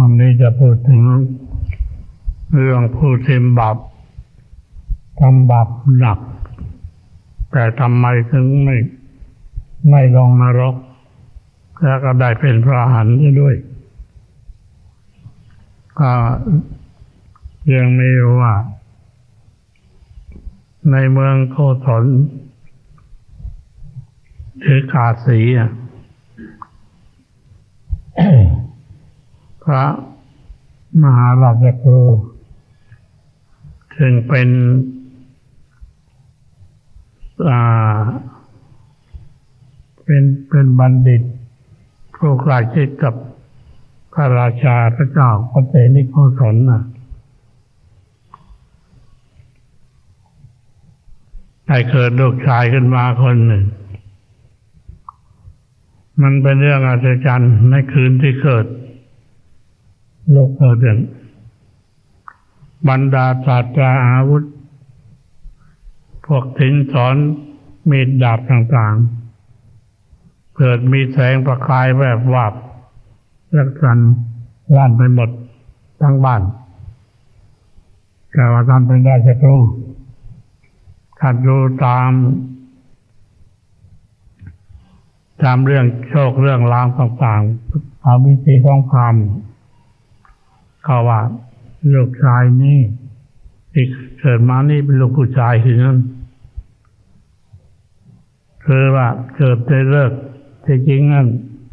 วันนี้จะพูดถึงเรื่องผู้ที่บาปทำบาปหนัก แต่ทำไมถึงไม่ไม่ลงนรก แล้วก็ได้เป็นพระอรหันต์ด้วยก็ยังไมีอยู่ว่า ในเมืองโกศลหรือกาสีอะ พระมหาราชครูซึ่งเป็นเป็นเป็นบัณฑิตผู้ใกล้ชิดกับพระราชาพระเจ้าพระเสนิโกศลน่ะได้เกิดลูกชายขึ้นมาคนหนึ่ง มันเป็นเรื่องอัศจรรย์ในคืนที่เกิด โลกเกิดอย่างบรรดาศาสตราอาวุธ พวกถินสอนมีดดาบต่างๆ เกิดมีแสงประกายแบบวาบรักสันล้านไปหมดทั้งบ้านแต่ว่าท่านเป็นราชครูท่านดูตาม ตามเรื่องโชคเรื่องราวต่างๆตามวิธีของพราม เขาว่าลูกชายนี่ที่เกิดมานี่เป็นลูกผู้ชายคือนั้นคือว่าเกิดได้เลิกที่จริงนั่น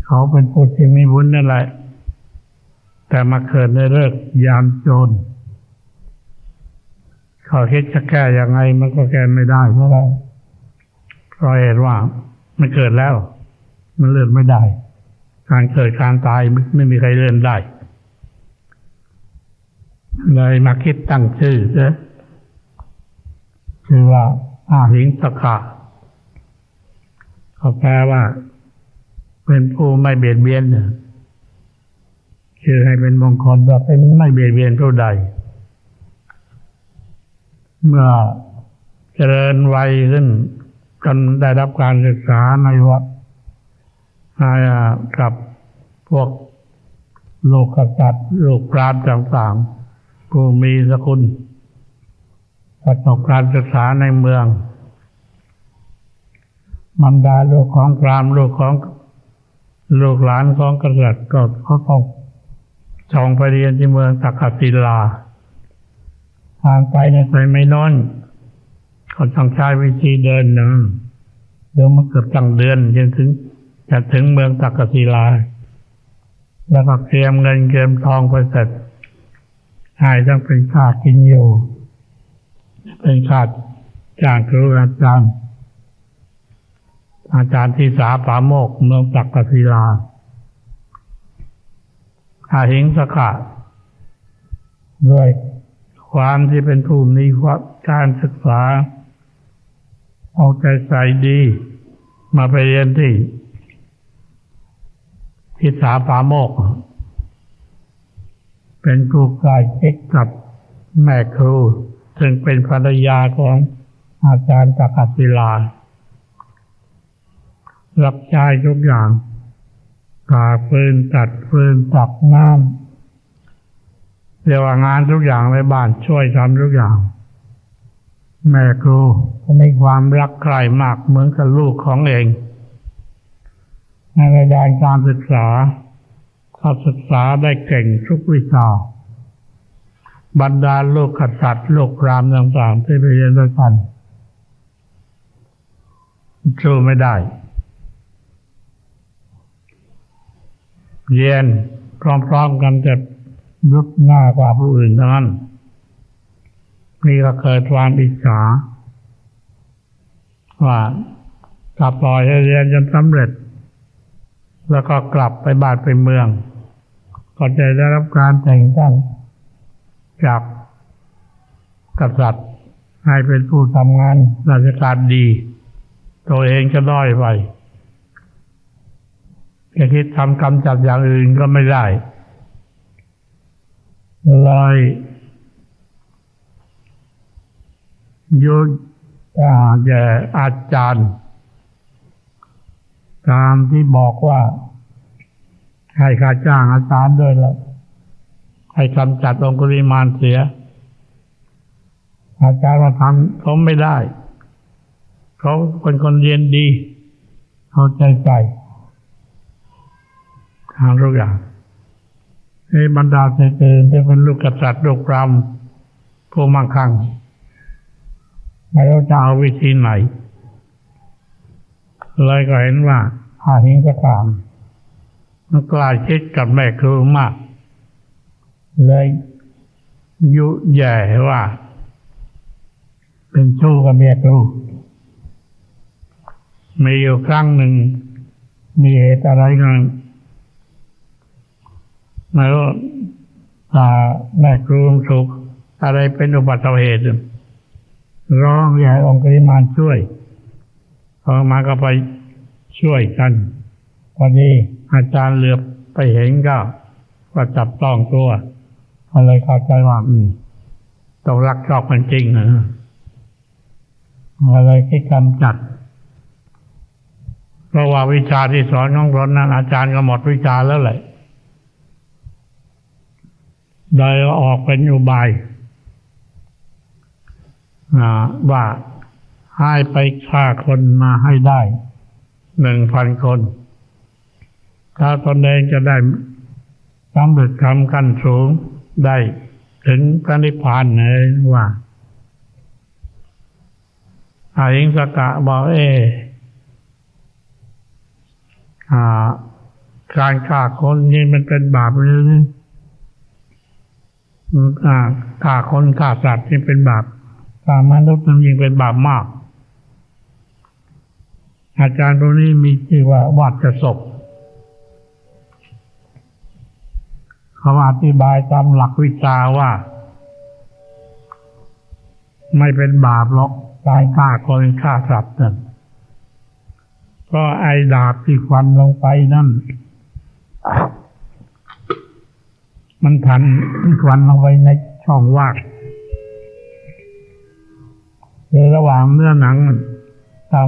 เขาเป็นผู้ที่มีบุญนั่นแหละ แต่มาเกิดในเลิกยามโจรเขาคิดจะแก้ยังไงมันก็แก้ไม่ได้เพราะว่าเพราะเหตุว่ามันเกิดแล้ว มันเลื่อนไม่ได้ การเกิดการตายไม่ไม่มีใครเลื่อนได้ เลยมาคิดตั้งชื่อเนะชื่อว่าอาหิงสกะเขาแปลว่า เป็นผู้ไม่เบียดเบียนเนี่ยชื่อให้เป็นมงคลว่าเป็นไม่เบียดเบียนผู้ใด เมื่อเจริญวัยขึ้นจนได้รับการศึกษาในวัดกับพวกโลกกัตริย์โลกปราชญ์ต่างๆ ผู้มีสกุลประสบการศึกษาในเมือง มันดาลูกของพรามลูกของลูกหลานของกษัตริย์ก็เขาต้องจองไปเรียนที่เมืองตักกศิลาทางไปในไปไม่น้อนเขาต้องใช้วิธีเดินนะเดินมาเกือบตั้งเดือนจนถึงจะถึงเมืองตักกศิลา แล้วก็เตรียมเงินเตรียมทองไปเสร็จายต้องเป็นค่ากินอยู่ เป็นค่าจ้างครูอาจารย์ อาจารย์ที่สาปาโมกเมืองตักกศิลาอาหิงสกะด้วยความที่เป็นผู้มีการศึกษา เอาใจใส่ดี มาไปเรียนที่ทิสาปาโมก เป็นครูกายเอกกับแม่ครู ซึ่งเป็นภรรยาของอาจารย์จักศิลา รับใช้ทุกอย่างผ่าฟืนตัดฟืนตักน้ำเรียกว่างานทุกอย่างในบ้านช่วยทำทุกอย่าง แม่ครูมีความรักใคร่มากเหมือนกับลูกของเองในระดับการศึกษา เขาศึกษาได้เก่งทุกวิชา บรรดาโลกขัตริย์ลูกรามต่างๆที่ไปเรียนด้วยกันสู้ไม่ได้ เรียนพร้อมๆกันจะยุดหน้ากว่าผู้อื่นเท่านั้น นี่ก็เกิดความอิจฉาว่าถ้าปล่อยให้เรียนจนสำเร็จ แล้วก็กลับไปบ้านไปเมือง ก็จะได้รับการแต่งตั้งจากกษัตริย์ให้เป็นผู้ทำงานราชการดี ตัวเองจะด้อยไปจะคิดทำกรรมจัดอย่างอื่นก็ไม่ได้เลยยุดแย่อาจารย์ ตามที่บอกว่า ให้ค่าจ้างอาจารย์ด้วยแล้วให้กำจัดองคุลิมานเสีย อาจารย์มาทำเขาไม่ได้ เขาเป็นคนเรียนดี เขาใจใส่ทางทุกอย่างในบรรดาเตอร์ที่เป็นลูกกษัตริย์ลูกรำผู้มั่งคั่งไม่รู้จะเอาวิธีไหนเลยก็เห็นว่าอาหิงสกาม มันกลายชิดกับแม่ครูมาก เลยยุแย่ว่า เป็นชู้กับเมียครูมีอยู่ครั้งหนึ่ง มีเหตุอะไรกันไม่รู้อ่าแม่ครูสุขอะไรเป็นอุบัติเหตุร้องอยากองค์กริมานช่วยพอมาก็ไปช่วยกัน พอดีอาจารย์เหลือบไปเห็นก็ก็จับต้องตัวก็เลยเข้าใจว่าอืมต้องรักชอบกันจริงนะก็เลยคิดกำจัด เพราะว่าวิชาที่สอนของตนนั้น อาจารย์ก็หมดวิชาแล้วแหละโดยออกเป็นอุบายว่าให้ไปฆ่าคนมาให้ได้หนึ่งพันคน ถ้าตนเองจะได้สำเร็จคำขั้นสูงได้ถึงพระนิพพานเลยว่าอาหิงสกะบอกเอออาการฆ่าคนนี่มันเป็นบาปหรืออืมอ่าฆ่าคนฆ่าสัตว์นี่เป็นบาปฆ่ามนุษย์มันยิ่งเป็นบาปมาก อาจารย์ตรงนี้มีชื่อว่าวัดศพ เขาอธิบายตามหลักวิชาว่า ไม่เป็นบาปหรอกการฆ่าคนฆ่าสัตว์นั่นก็ไอ้ดาบที่ฟันลงไปนั่น มันทันฟันลงไปในช่องว่างคือระหว่างเนื้อหนังทาง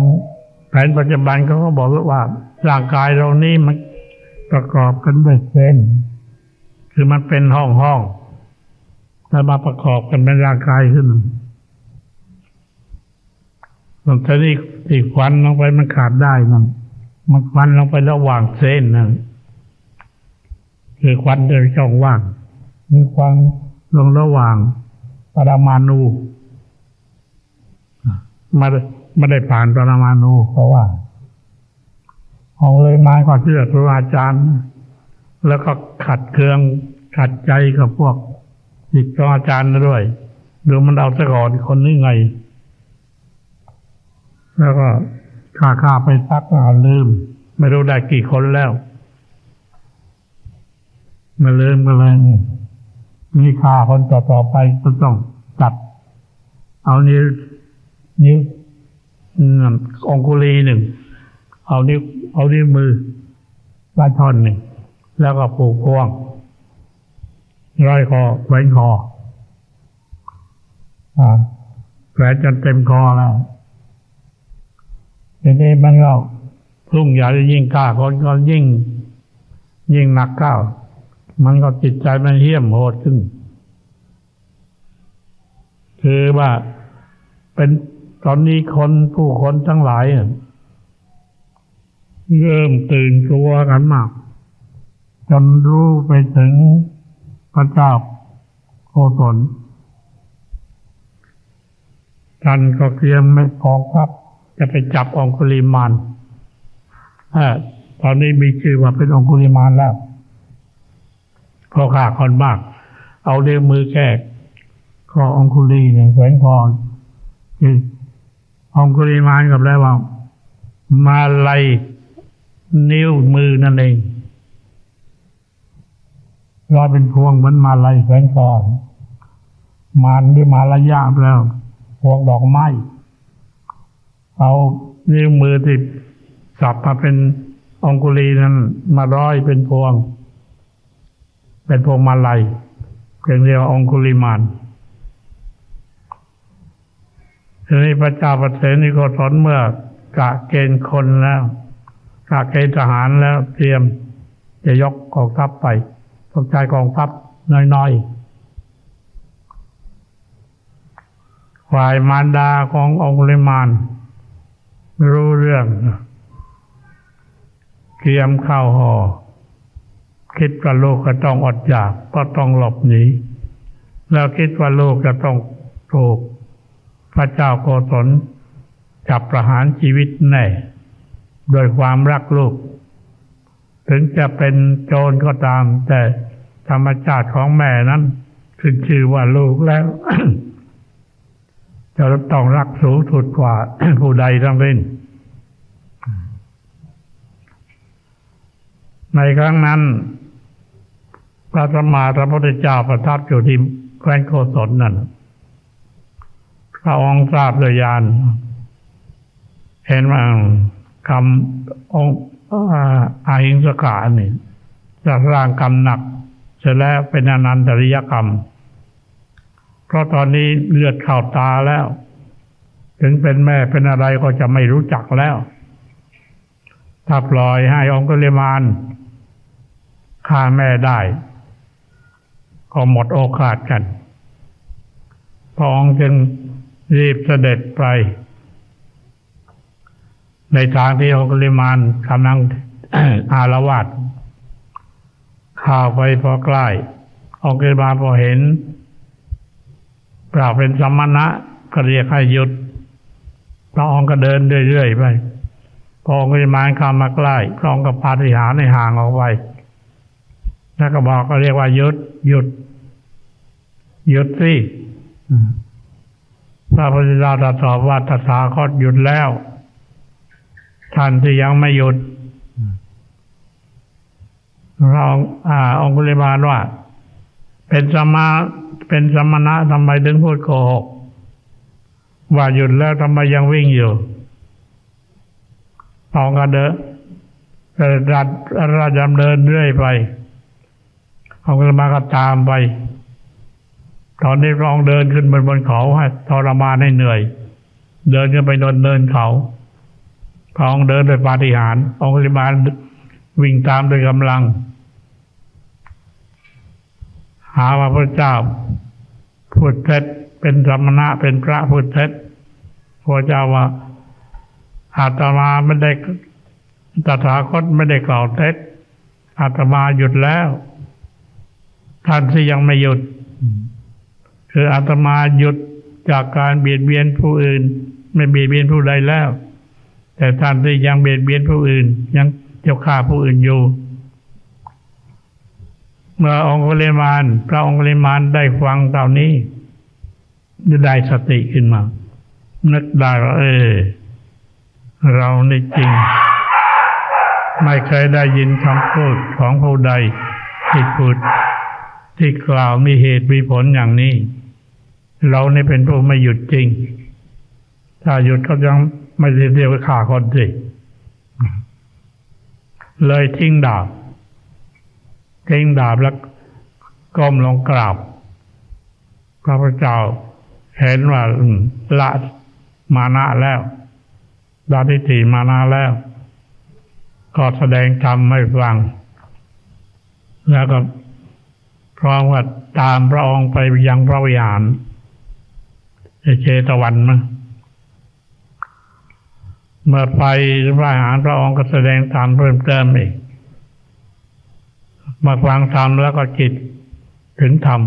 แผนปัจจุบันเขาก็บอกว่าร่างกายเรานี่มันประกอบกันด้วยเส้น คือมันเป็นห้องห้องแล้วมาประกอบกันเป็นร่างกายขึ้นตรงที่ที่ควันลงไปมันขาดได้นั่นมันควันลงไประหว่างเส้นนั่นคือควันโดยช่องว่างคือควันลงระหว่างปรมาณูม่ไม่ได้ผ่านปรมาณูเพราะว่าเอาเลยไม้ก็เชื่อครูอาจารย์ แล้วก็ขัดเคืองขัดใจกับพวกจิตของอาจารย์ด้วยดูมันเอาซะก่อนคนนี้ไง แล้วก็ข้าข้าไปซักเอาลืม ไม่รู้ได้กี่คนแล้วมาลืมกันเลยมีข่าคนต่อต่อไปก็ต้องจัด เอานิ้วนิ้วอืมองคุลีหนึ่ง เอานิ้วเอานิ้วมือปลายท่อนหนึ่ง แล้วก็ผูกพวงร้อยคอแขวนคออแขวนจนเต็มคอแล้วทีนี้มันก็พุ่งใหญ่ยิ่งกล้าคนก็ยิ่ง ยิ่งหนักก้าวมันก็จิตใจมันเหี้ยมโหดขึ้น คือว่าเป็นตอนนี้คนผู้คนทั้งหลายเนี่ยเริ่มตื่นตัวกันมาก จนรู้ไปถึงพระเจ้าโคตนท่านก็เตรียมไม่กองทัพจะไปจับองคุลิมานอตอนนี้มีชื่อว่าเป็นองคุลิมานแล้วเพราะฆ่าคนมาก เอาเลี้ยมือแก้คอองคุลีเนี่ยแขวนคอคือองคุลิมานกับแล้วว่ามาไลยนิ้วมือนั่นเอง รอยเป็นพวงเหมือนมาลัยแขวนคอมานด้วยมาลายาบแล้วพวงดอกไม้เอานิ้วมือที่สับมาเป็นองคุลีนั้น มาร้อยเป็นพวง เป็นพวงมาลัยเพียงเรียกว่าองคุลิมานทีนี้พระเจ้าประเสนิโกศลเมื่อกะเกณฑ์คนแล้วกะเกณฑ์ทหารแล้วเตรียมจะยกกองทัพไป ต้องใช้กองทัพน้อยๆ ฝ่ายมารดาขององคุลิมานไม่รู้เรื่อง เตรียมข้าวห่อคิดว่าลูกก็ต้องอดอยากก็ต้องหลบหนีแล้วคิดว่าลูกจะต้องถูกพระเจ้าโกศลจับประหารชีวิตแน่โดยความรักลูก ถึงจะเป็นโจรก็ตามแต่ ธรรมชาติของแม่นั้นขึ้นชื่อว่าลูกแล้ว จะต้องรักสูงสุดกว่าผู้ใดทั้งสิ้นในครั้งนั้น พระสมมาสัมพุทธเจ้าประทับอยู่ที่แคว้นโกศลนั่นพระองค์ทราบโดยญาณเห็นว่าคำองค์อาหิงสกานี่จะสร้างกรรมหนัก สร็จแล้วเป็นอนันตริยกรรม เพราะตอนนี้เลือดเข้าตาแล้ว ถึงเป็นแม่เป็นอะไรก็จะไม่รู้จักแล้ว ถ้าปล่อยให้องค์กุลิมานฆ่าแม่ได้ ก็หมดโอกาสกัน พระองค์จึงรีบเสด็จไป ในทางที่องคุลิมานกำลังอารวาส ข่าไปพอใกล้องคุลิมาพอเห็นปราบเป็นสมณะก็เรียกให้หยุดพระองค์ก็เดินเรื่อยๆไปพอองคุลิมาเข้ามาใกล้พระองค์ก็พาทิหารในห่างออกไปแล้วก็บอกก็เรียกว่าหยุดหยุดหยุดสิพระพุทธเจ้าตรัสว่าตถาคตหยุดแล้วท่านที่ยังไม่หยุด เราอ่าองคุลิมานว่า เป็นสมาเป็นสมณะทำไมถึงพูดโกหกว่าหยุดแล้วทำไมยังวิ่งอยู่พองก็เดินรัดราจำเดินเรื่อยไปองคุลิมาก็ตามไป ตอนนี้ลองเดินขึ้นบนบนเขาให้ทรมานให้เหนื่อย เดินขึ้นไปโดนเดินเขาพองเดินโดยปาฏิหาริย์องค์ลิมาน วิ่งตามโดยกำลัง หาว่าพระเจ้าพูดเท็จเป็นสมณะเป็นพระพูดเท็จพระเจ้าว่าอาตมาไม่ได้ตถาคตไม่ได้กล่าวเท็จอาตมาหยุดแล้ว ท่านที่ยังไม่หยุด คืออาตมาหยุดจากการเบียดเบียนผู้อื่น ไม่เบียดเบียนผู้ใดแล้ว แต่ท่านที่ยังเบียดเบียนผู้อื่นยัง เจ้าฆ่าผู้อื่นอยู่ เมื่อองคุลิมานพระองคุลิมานได้ฟังเต่านี้ได้สติขึ้นมา นึกได้ว่าเออ เราในจริง ไม่เคยได้ยินคำพูดของผู้ใดที่พูดที่กล่าวมีเหตุมีผลอย่างนี้ เราเนี่เป็นผู้ไม่หยุดจริง ถ้าหยุดก็ยังไม่ได้เรียกว่าฆ่าคนสิ เลยทิ้งดาบทิ้งดาบแล้วก้มลงกราบ พระพุทธเจ้าเห็นว่าละมานะแล้วละทิฏฐิมานะแล้ว ก็แสดงธรรมไม่ฟัง แล้วก็พร้อมกับตามพระองค์ไปยังพระวิหารเจตวันมั้ เมื่อไปพระวิหารพระองค์ก็แสดงธรรมเพิ่มเติมอีกมาฟังธรรมแล้วก็จิตถึงธรรม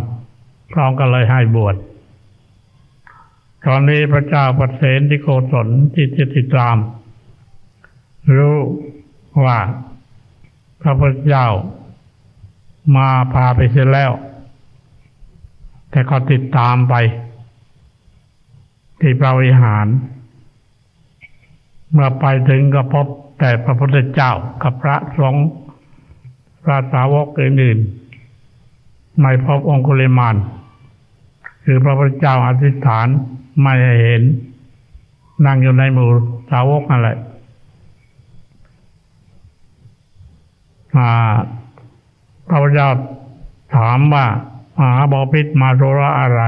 พระองค์ก็เลยให้บวชตอนนี้พระเจ้าปเสนที่โกศลที่ติดตาม รู้ว่าพระพุทธเจ้ามาพาไปเสียแล้ว แต่ก็ติดตามไป ที่พระวิหาร เมื่อไปถึงก็พบแต่พระพุทธเจ้ากับพระสงฆ์พระสาวกอื่นๆไม่พบองคุลิมานคือพระพุทธเจ้าอธิษฐานไม่เห็น นั่งอยู่ในหมู่สาวกนั่นแหละพระพุทธเจ้าถามว่ามหาบอพิษมาโทระอะไร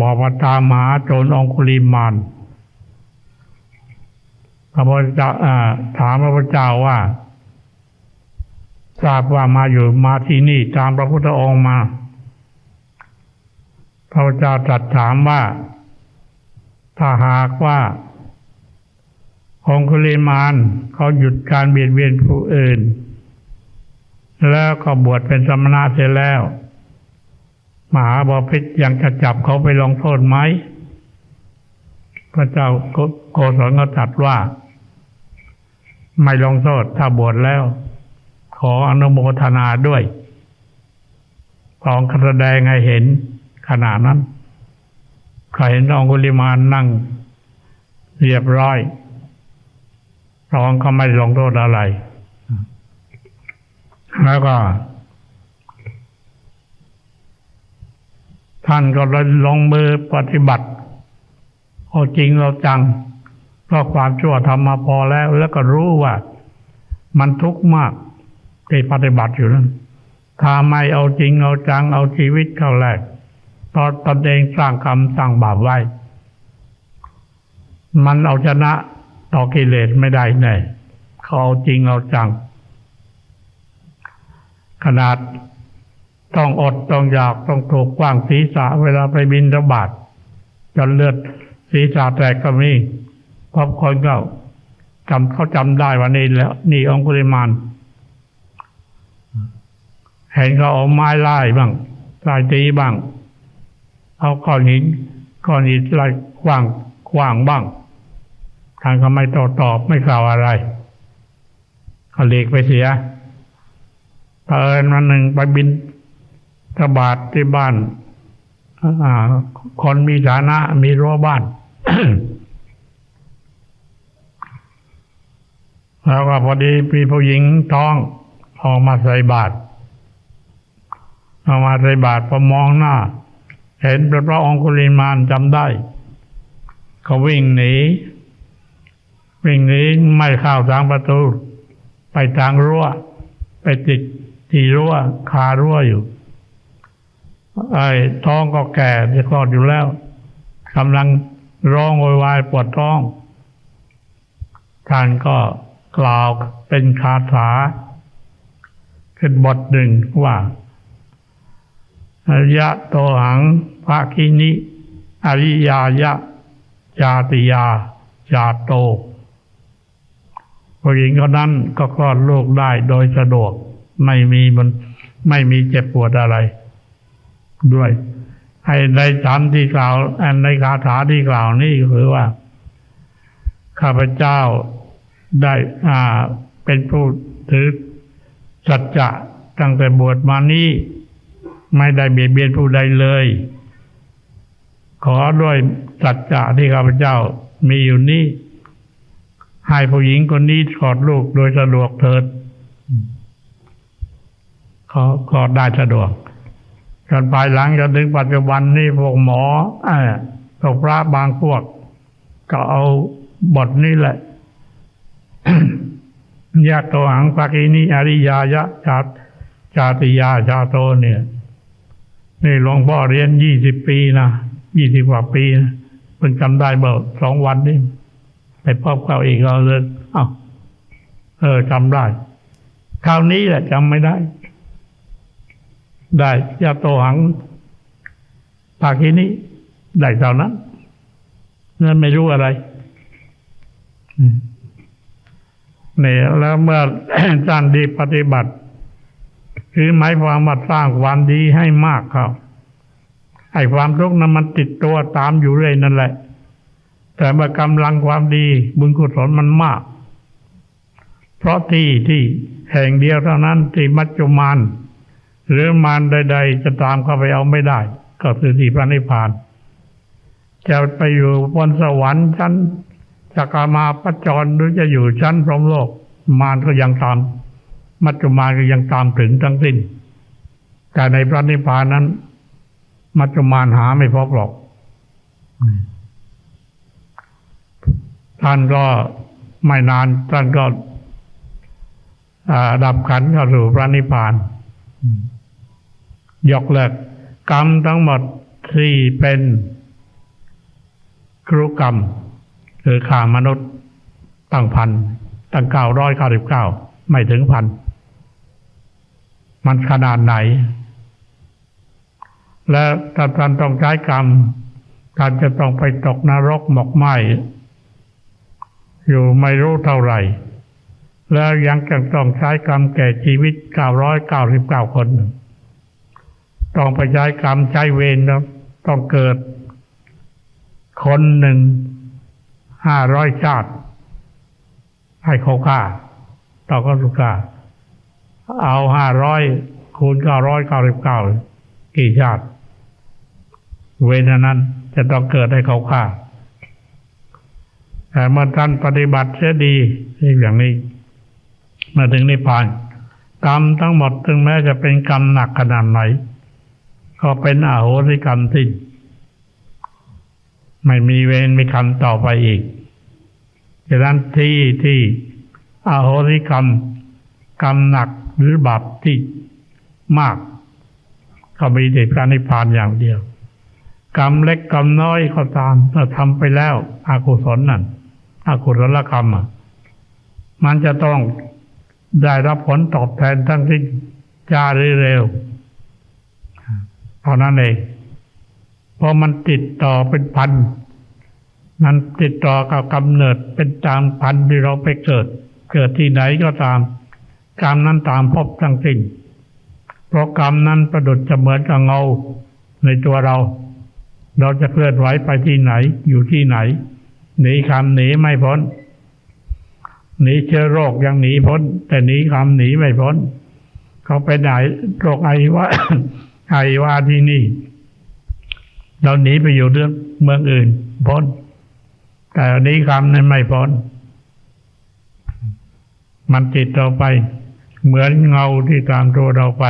บอกมาตามหาโจรองคุลิมาน พระพุทธเจ้าถามพระพุทธเจ้าว่า ทราบว่ามาอยู่มาที่นี่ตามพระพุทธองค์มา พระพุทธเจ้าตรัสถามว่า ถ้าหากว่าองคุลิมานเขาหยุดการเบียดเบียนผู้อื่น แล้วก็บวชเป็นสมณะเสร็จแล้ว มหาบพิตรยังจะจับเขาไปลงโทษไหม พระเจ้าโกศลก็ตรัสว่า ไม่ลงโทษถ้าบวชแล้ว ขออนุโมทนาด้วยพระองค์แสดงให้เห็นขณะนั้นใครเห็นองคุลิมานนั่ง เรียบร้อยรองก็ไม่ลงโทษอะไร แล้วก็ ท่านก็เลยลงมือปฏิบัติ เอาจริงเราจัง เพราะความชั่วทำมาพอแล้ว แล้วก็รู้ว่า มันทุกข์มากที่ปฏิบัติอยู่นั้นถ้าไม่เอาจริงเอาจังเอาชีวิตเข้าแลกตอนตนเองสร้างกรรมสร้างบาปไว้ มันเอาชนะต่อกิเลสไม่ได้แน่เขาเอาจริงเอาจัง ขนาดต้องอดต้องอยากต้องถูกกว้างศีรษะเวลาไปบินระบาดจนเลือด ศีรษะแตกก็มีพราะคนก็จำเขาจำได้ว่านี่แล้ว นี่องคุลิมานเห็นเขาเอาไม้ไล่บ้างไล่ตีบ้าง เอาก้อนหินก้อนหินไล่ขว้างขว้างบ้างทางก็ไม่ตอบตอบไม่กล่าวอะไรเขาเลีกไปเสียเผอิญวันหนึ่งไปบินทบาทที่บ้านคนมีฐานะมีรั้วบ้าน แล้วก็พอดีมีผู้หญิงท้องออกมาใส่บาตรออกมาใส่บาตรพอมองหน้า เห็นพระองคุลิมานจำได้เขาวิ่งหนี วิ่งหนีไม่เข้าทางประตู ไปทางรั้ว ไปติดที่รั้วคารั้วอยู่ไอ้ท้องก็แก่จะคลอดอยู่แล้วกำลัง ร้องโวยวายปวดท้อง ท่านก็กล่าวเป็นคาถาขึ้นบทหนึ่งว่าอริยะโตหังภาคินิ อริยายะจาติยาจาโตผู้หญิงคนนั้นก็คลอดลูกได้โดยสะดวก ไม่มีมันไม่มีเจ็บปวดอะไร ด้วย ให้ในธรรมที่กล่าวในคาถาที่กล่าวนี่คือว่า ข้าพเจ้าได้อ่าเป็นผู้ถือสัจจะตั้งแต่บวชมานี้ ไม่ได้เบียดเบียนผู้ใดเลย ขอด้วยสัจจะที่ข้าพเจ้ามีอยู่นี้ให้ผู้หญิงคนนี้ขอดลูกโดยสะดวกเถิดขอขอได้สะดวก จนภายหลังจนถึงปัจจุบันนี้พวกหมอเออพวกพระบางพวก ก็เอาบทนี้แหละยะโตหังปากินิอริยายะจาจาติยาชาโตเนี่ยนี่หลวงพ่อเรียนยี่สิบปีนะยี่สิบกว่าปีนะเพิ่งจำได้เบอสองวันนี่ไปพบเขาอีกเราเลยอ้าเออจำได้ คราวนี้แหละจำไม่ได้ ได้ยาโตหังปากินิได้เท่านั้นนั่นไม่รู้อะไรเนี่ยแล้วเมื่อท่านดีปฏิบัติ คือหมายความว่าสร้างความดีให้มากเขาไอ้ความทุกข์นั้นมันติดตัวตามอยู่เลยนั่นแหละ แต่เมื่อกำลังความดีบุญกุศลมันมาก เพราะที่ที่แห่งเดียวเท่านั้นที่มัจจุมาน หรือมารใด ๆ จะตามเข้าไปเอาไม่ได้ ก็คือที่พระนิพพาน จะไปอยู่บนสวรรค์ชั้นจักรมาพจรหรือจะอยู่ชั้นพรหมโลก มารก็ยังตาม มัจจุมานก็ยังตามถึงทั้งสิ้น แต่ในพระนิพพานนั้น มัจจุมานหาไม่พบหรอกท่านก็ไม่นานท่านก็ดับขันเข้าสู่พระนิพพาน ยกเลิกกรรมทั้งหมดที่เป็นครุกรรมคือข่ามนุษย์ตั้งพันตั้งเก้าร้อยเก้าสิบเก้าไม่ถึงพันมันขนาดไหน และถ้าท่านต้องใช้กรรมท่านจะต้องไปตกนรกหมกไหมอยู่ไม่รู้เท่าไหร่ แล้วยังจะต้องใช้กรรมแก่ชีวิต 999 คน ต้องไปใช้กรรมใช้เวรแล้วต้องเกิด คนหนึ่งห้าร้อยชาติ ให้เขาฆ่าต่อก็สุฆ่า เอาห้าร้อยคูณเก้าร้อยเก้าสิบเก้ากี่ชาติ เวรนั้นจะต้องเกิดให้เขาฆ่าแต่เมื่อท่านปฏิบัติเสียดีอย่างนี้ มาถึงนิพพาน กรรมทั้งหมดถึงแม้จะเป็นกรรมหนักขนาดไหน ก็เป็นอาโหสิกรรมสิ้นไม่มีเวรมีกรรมต่อไปอีกดังนั้นที่ที่อาโหสิกรรม กรรมหนักหรือบาปที่มาก ก็มีแต่พระนิพพานอย่างเดียว กรรมเล็กกรรมน้อยก็ตามถ้าทำไปแล้วอากุศลนั่นอากุศลกรรมมันจะต้อง ได้รับผลตอบแทนทั้งที่ช้าหรือเร็วเท่านั้นเองพราะมันติดต่อเป็นพัน มันติดต่อกับกำเนิดเป็นตามพันที่เราไปเกิด เกิดที่ไหนก็ตามกรรมนั้นตามพบทั้งสิ้นเพราะกรรมนั้นประดุจจะเหมือนกับเงาในตัวเรา เราจะเคลื่อนไหวไปที่ไหนอยู่ที่ไหนหนีคำหนีไม่พ้น หนีเชื้อโรคยังหนีพ้น แต่หนีคำหนีไม่พ้น เขาไปไหนโรคไอวะไอว่าที่นี่ เราหนีไปอยู่เรื่องเมืองอื่น พ้น แต่หนีคำนั้นไม่พ้น มันติดเราไป เหมือนเงาที่ตามตัวเราไป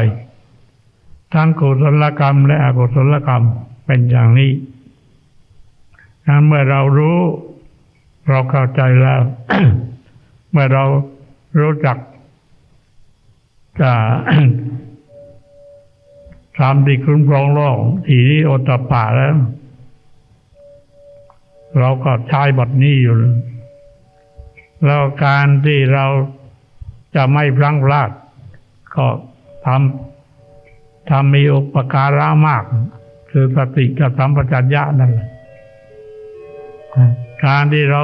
ทั้งกุศลกรรมและอกุศลกรรมเป็นอย่างนี้นั้นเมื่อเรารู้ เราเข้าใจแล้ว เมื่อเรารู้จักจะทำดีคุ้มครองโลกทีนี้โอตตปาแล้ว เราก็ใช้บทนี้อยู่แล้วการที่เราจะไม่พลั้งพลาด ก็ทำทำมีอุปการะมาก คือสติกับสัมปชัญญะนั่นแหละการที่เรา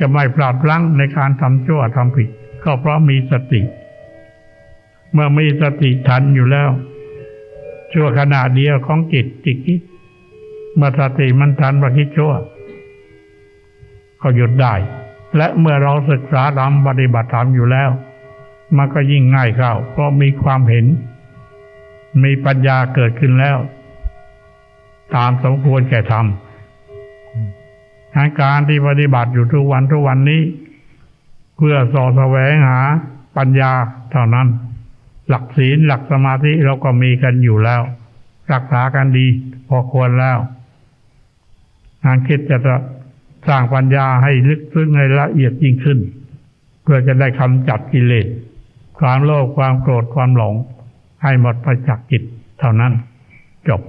จะไม่พลาดพลั้งในการทำชั่วทำผิด ก็เพราะมีสติ เมื่อมีสติทันอยู่แล้ว ชั่วขณะเดียวของจิตจิตคิดเมื่อสติมันทันว่าคิดชั่ว ก็หยุดได้ และเมื่อเราศึกษาธรรมปฏิบัติธรรมอยู่แล้ว มันก็ยิ่งง่ายเข้าเพราะมีความเห็น มีปัญญาเกิดขึ้นแล้ว ตามสมควรแก่ธรรม ทางการที่ปฏิบัติอยู่ทุกวันทุกวันนี้ เพื่อสอแสวงหาปัญญาเท่านั้น หลักศีลหลักสมาธิเราก็มีกันอยู่แล้ว รักษากันดีพอควรแล้วงานคิดจะสร้างปัญญาให้ลึกซึ้งในละเอียดยิ่งขึ้น เพื่อจะได้คำจัดกิเลสความโลภความโกรธความหลง ให้หมดไปจากจิตเท่านั้น จบ